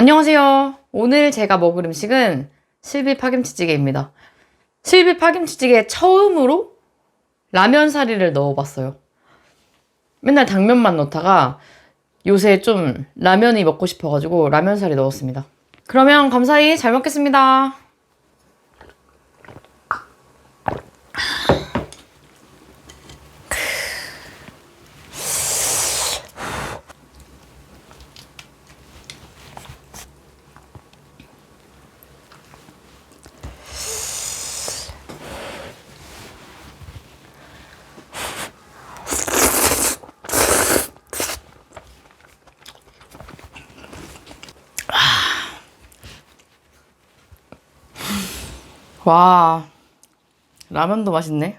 안녕하세요. 오늘 제가 먹을 음식은 실비 파김치찌개입니다. 실비 파김치찌개에 처음으로 라면 사리를 넣어봤어요. 맨날 당면만 넣다가 요새 좀 라면이 먹고 싶어가지고 라면 사리 넣었습니다. 그러면 감사히 잘 먹겠습니다. 와, 라면도 맛있네.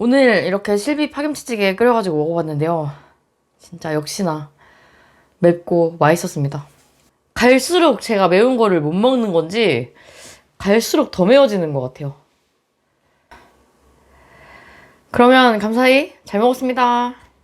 오늘 이렇게 실비 파김치찌개 끓여가지고 먹어봤는데요. 진짜 역시나 맵고 맛있었습니다. 갈수록 제가 매운 거를 못 먹는 건지 갈수록 더 매워지는 것 같아요. 그러면 감사히 잘 먹었습니다.